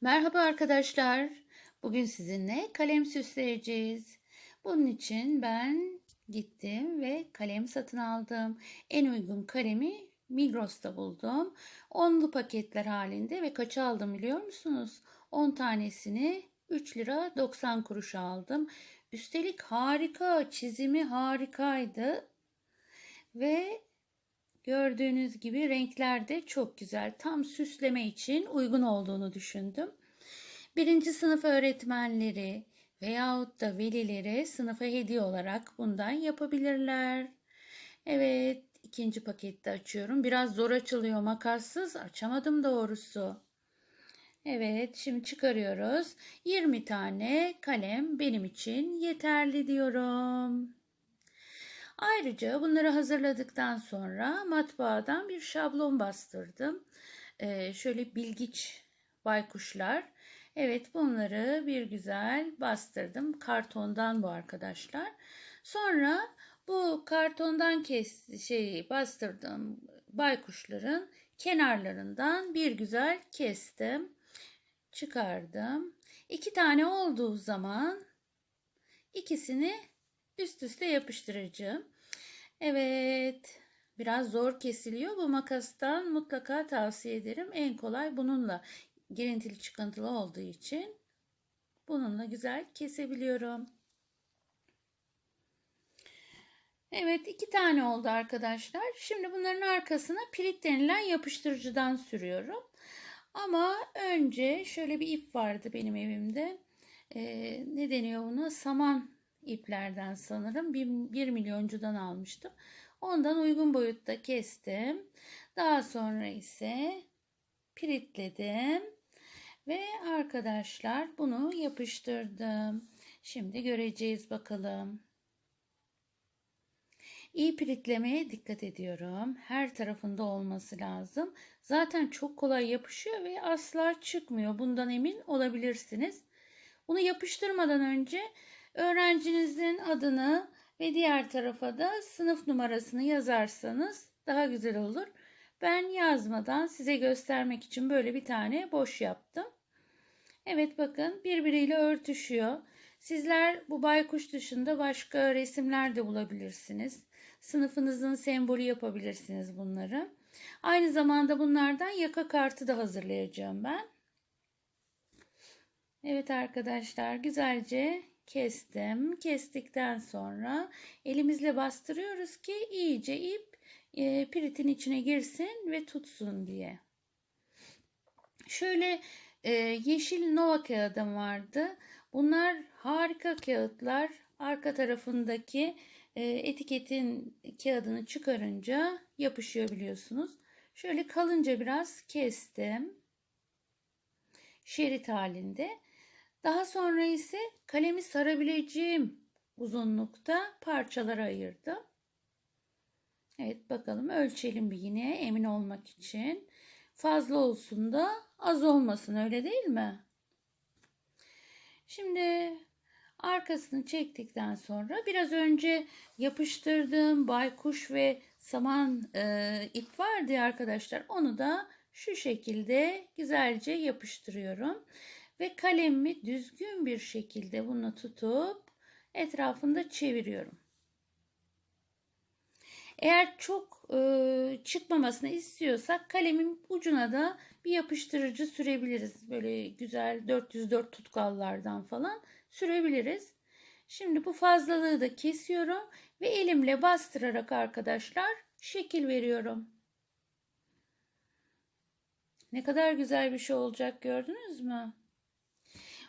Merhaba arkadaşlar. Bugün sizinle kalem süsleyeceğiz. Bunun için ben gittim ve kalem satın aldım. En uygun kalemi Migros'ta buldum. Onlu paketler halinde ve kaça aldım biliyor musunuz? 10 tanesini 3 lira 90 kuruş aldım. Üstelik harika, çizimi harikaydı. Ve Gördüğünüz gibi renkler de çok güzel. Tam süsleme için uygun olduğunu düşündüm. Birinci sınıf öğretmenleri veyahut da velilere sınıfa hediye olarak bundan yapabilirler. Evet, ikinci pakette açıyorum. Biraz zor açılıyor makassız. Açamadım doğrusu. Evet, şimdi çıkarıyoruz. 20 tane kalem benim için yeterli diyorum. Ayrıca bunları hazırladıktan sonra matbaadan bir şablon bastırdım. Ee, şöyle bilgiç baykuşlar. Evet bunları bir güzel bastırdım. Kartondan bu arkadaşlar. Sonra bu kartondan kes şey bastırdığım baykuşların kenarlarından bir güzel kestim. Çıkardım. İki tane olduğu zaman ikisini üst üste yapıştıracağım. Evet. Biraz zor kesiliyor. Bu makastan mutlaka tavsiye ederim. En kolay bununla girintili çıkıntılı olduğu için bununla güzel kesebiliyorum. Evet iki tane oldu arkadaşlar. Şimdi bunların arkasına pirit denilen yapıştırıcıdan sürüyorum. Ama önce şöyle bir ip vardı benim evimde. Ee, ne deniyor buna? Saman iplerden sanırım. 1 milyoncudan almıştım. Ondan uygun boyutta kestim. Daha sonra ise piritledim. Ve arkadaşlar bunu yapıştırdım. Şimdi göreceğiz bakalım. İyi piritlemeye dikkat ediyorum. Her tarafında olması lazım. Zaten çok kolay yapışıyor ve asla çıkmıyor. Bundan emin olabilirsiniz. Bunu yapıştırmadan önce Öğrencinizin adını ve diğer tarafa da sınıf numarasını yazarsanız daha güzel olur. Ben yazmadan size göstermek için böyle bir tane boş yaptım. Evet bakın birbiriyle örtüşüyor. Sizler bu baykuş dışında başka resimler de bulabilirsiniz. Sınıfınızın sembolü yapabilirsiniz bunları. Aynı zamanda bunlardan yaka kartı da hazırlayacağım ben. Evet arkadaşlar güzelce kestim. Kestikten sonra elimizle bastırıyoruz ki iyice ip e, piritin içine girsin ve tutsun diye. Şöyle e, yeşil nova kağıdım vardı. Bunlar harika kağıtlar. Arka tarafındaki e, etiketin kağıdını çıkarınca yapışıyor biliyorsunuz. Şöyle kalınca biraz kestim. Şerit halinde. Daha sonra ise kalemi sarabileceğim uzunlukta parçalara ayırdım. Evet bakalım ölçelim bir yine emin olmak için. Fazla olsun da az olmasın öyle değil mi? Şimdi arkasını çektikten sonra biraz önce yapıştırdığım baykuş ve saman e, ip vardı arkadaşlar. Onu da şu şekilde güzelce yapıştırıyorum ve kalemimi düzgün bir şekilde bunu tutup etrafında çeviriyorum. Eğer çok e, çıkmamasını istiyorsak kalemin ucuna da bir yapıştırıcı sürebiliriz. Böyle güzel 404 tutkallardan falan sürebiliriz. Şimdi bu fazlalığı da kesiyorum ve elimle bastırarak arkadaşlar şekil veriyorum. Ne kadar güzel bir şey olacak gördünüz mü?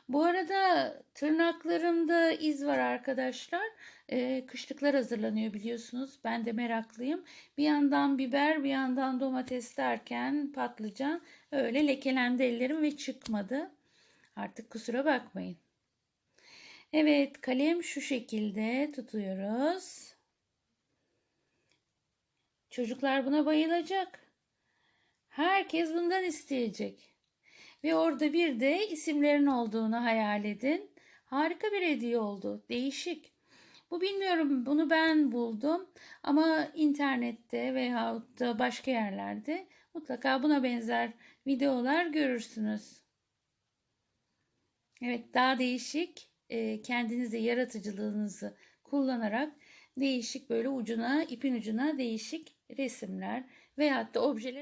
Bu arada tırnaklarımda iz var arkadaşlar. Ee, kışlıklar hazırlanıyor biliyorsunuz. Ben de meraklıyım. Bir yandan biber bir yandan domates derken patlıcan öyle lekelendi ellerim ve çıkmadı. Artık kusura bakmayın. Evet kalem şu şekilde tutuyoruz. Çocuklar buna bayılacak. Herkes bundan isteyecek. Ve orada bir de isimlerin olduğunu hayal edin. Harika bir hediye oldu. Değişik. Bu bilmiyorum bunu ben buldum ama internette veya da başka yerlerde mutlaka buna benzer videolar görürsünüz. Evet, daha değişik e, kendinize yaratıcılığınızı kullanarak değişik böyle ucuna, ipin ucuna değişik resimler veyahut da objeler